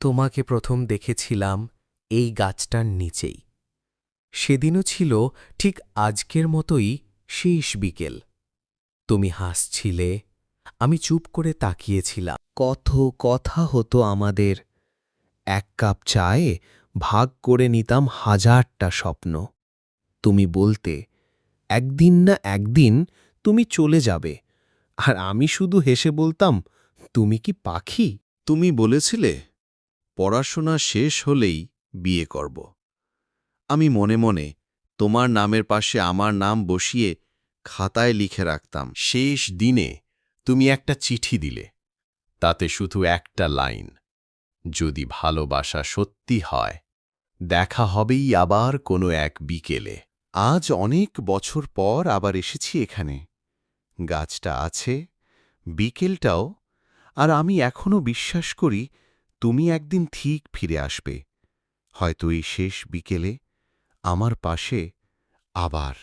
তোমাকে প্রথম দেখেছিলাম এই গাছটার নিচেই। সেদিনও ছিল ঠিক আজকের মতোই শেষ বিকেল। তুমি হাসছিলে আমি চুপ করে তাকিয়েছিলাম। কত কথা হতো আমাদের। এক কাপ চায়ে ভাগ করে নিতাম হাজারটা স্বপ্ন। তুমি বলতে একদিন না একদিন তুমি চলে যাবে। আর আমি শুধু হেসে বলতাম তুমি কি পাখি? তুমি বলেছিলে পড়াশোনা শেষ হলেই বিয়ে করব। আমি মনে মনে তোমার নামের পাশে আমার নাম বসিয়ে খাতায় লিখে রাখতাম, শেষ দিনে তুমি একটা চিঠি দিলে, তাতে শুধু একটা লাইন, যদি ভালোবাসা সত্যি হয়, দেখা হবেই আবার কোনো এক বিকেলে। আজ অনেক বছর পর আবার এসেছি এখানে, গাছটা আছে, বিকেলটাও, আর আমি এখনও বিশ্বাস করি তুমি একদিন ঠিক ফিরে আসবে। হয়তো এই শেষ বিকেলে আমার পাশে আবার